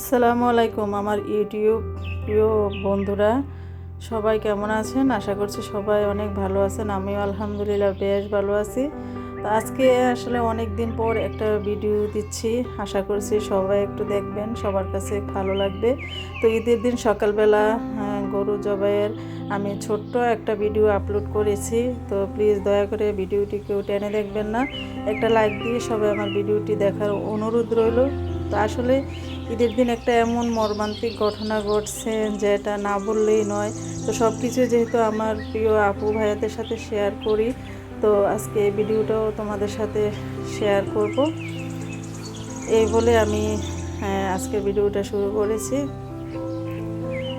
আসসালামু আলাইকুম আমার ইউটিউব প্রিয় বন্ধুরা। সবাই কেমন আছেন? আশা করছি সবাই অনেক ভালো আছেন। আমিও আলহামদুলিল্লাহ বেশ ভালো আছি। তো আজকে আসলে অনেক দিন পর একটা ভিডিও দিচ্ছি। আশা করছি সবাই একটু দেখবেন সবার কাছে ভালো লাগবে। তো ঈদের দিন সকালবেলা আহ, গরু জবাইয়ের আমি ছোট্ট একটা ভিডিও আপলোড করেছি। তো প্লিজ দয়া করে ভিডিওটি কেউ টেনে দেখবেন না। একটা লাইক দিয়ে সবাই আমার ভিডিওটি দেখার অনুরোধ রইল। তো আসলে ঈদের দিন একটা এমন মর্মান্তিক ঘটনা ঘটছে যেটা না বললেই নয়। তো সব কিছু যেহেতু আমার প্রিয় আপু ভাইয়াদের সাথে শেয়ার করি তো আজকে এই ভিডিওটাও তোমাদের সাথে শেয়ার করব। এই বলে আমি হ্যাঁ, আজকে ভিডিওটা শুরু করেছি।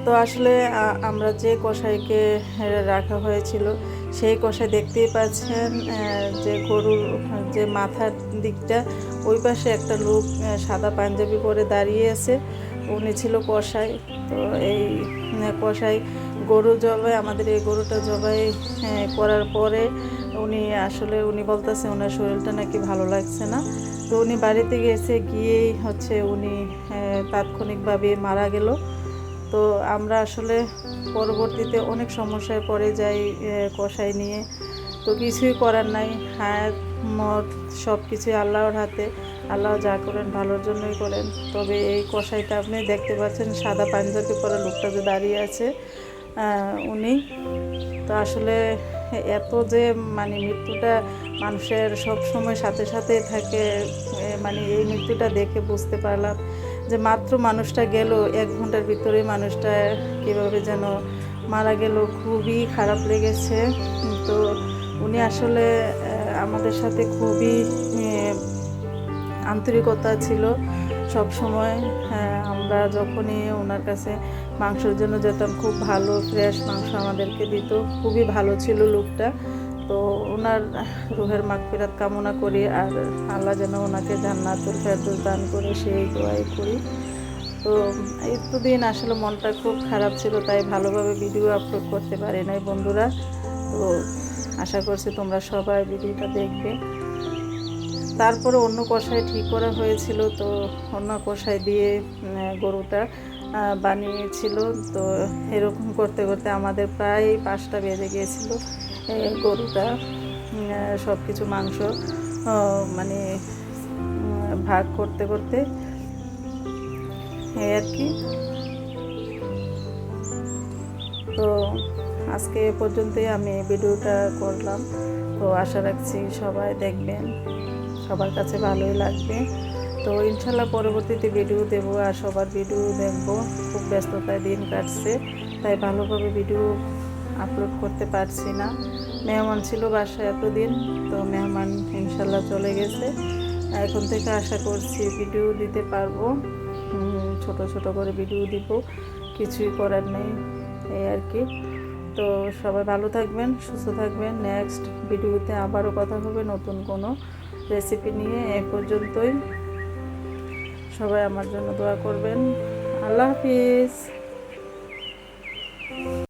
তো আসলে আমরা যে কষাইকে রাখা হয়েছিল, সেই কষাই দেখতেই পাচ্ছেন যে গরুর, যে মাথার দিকটা, ওই পাশে একটা লোক সাদা পাঞ্জাবি পরে দাঁড়িয়ে আছে, উনি ছিল কষাই তো এই কষাই গরু জবাই, আমাদের এই গরুটা জবাই করার পরে উনি আসলে, উনি বলতেছে, ওনার শরীরটা নাকি ভালো লাগছে না। তো উনি বাড়িতে গেছে গিয়েই হচ্ছে উনি তাৎক্ষণিকভাবে মারা গেল। তো আমরা আসলে পরবর্তীতে অনেক সমস্যায় পড়ে যাই কষাই নিয়ে। তো কিছুই করার নাই, হায়াত মত সব কিছুই আল্লাহর হাতে। আল্লাহ যা করেন ভালোর জন্যই করেন। তবে এই কষাইটা আপনি দেখতে পাচ্ছেন, সাদা পাঞ্জাবি পরা লোকটা যে দাঁড়িয়ে আছে উনি। তো আসলে এত যে মানে মৃত্যুটা মানুষের সব সময় সাথে সাথে থাকে মানে এই মৃত্যুটা দেখে বুঝতে পারলাম। যে মাত্র মানুষটা গেল, এক ঘণ্টার ভিতরে মানুষটা কীভাবে যেন মারা গেল, খুবই খারাপ লেগেছে। তো উনি আসলে আমাদের সাথে খুবই আন্তরিকতা ছিল সব সময়। আমরা যখনই ওনার কাছে মাংসের জন্য যেতাম, খুব ভালো ফ্রেশ মাংস আমাদেরকে দিত। খুবই ভালো ছিল লোকটা তো ওনার রুহের মাগফিরাত কামনা করি আর আল্লাহ যেন ওনাকে জান্নাতুল ফেরদৌস দান করে সেই দোয়াই করি। তো এতদিন আসলে মনটা খুব খারাপ ছিল, তাই ভালোভাবে ভিডিও আপলোড করতে পারি নাই বন্ধুরা। তো আশা করছি তোমরা সবাই ভিডিওটা দেখবে। তারপরে অন্য কষায় ঠিক করা হয়েছিল, তো অন্য কষায় দিয়ে গরুটা বানিয়েছিল। তো এরকম করতে করতে আমাদের প্রায় পাঁচটা বেজে গিয়েছিল। গরুটা সব কিছু মাংস মানে ভাগ করতে করতে, এই আর কি। তো আজকে এ পর্যন্তই আমি ভিডিওটা করলাম। তো আশা রাখছি সবাই দেখবেন, সবার কাছে ভালোই লাগবে। তো ইনশাল্লাহ পরবর্তীতে ভিডিও দেব আর সবার ভিডিও দেখব। খুব ব্যস্ততায় দিন কাটছে, তাই ভালোভাবে ভিডিও আপলোড করতে পারছি না। মেহমান ছিল বাসায় এতদিন, তো মেহমান ইনশাল্লাহ চলে গেছে। এখন থেকে আশা করছি ভিডিও দিতে পারব। ছোট ছোট করে ভিডিও দিব, কিছুই করার নেই, এই আর কি। তো সবাই ভালো থাকবেন, সুস্থ থাকবেন। নেক্সট ভিডিওতে আবারও কথা হবে নতুন কোনো রেসিপি নিয়ে। এ পর্যন্তই। সবাই আমার জন্য দোয়া করবেন। আল্লাহ হাফিজ।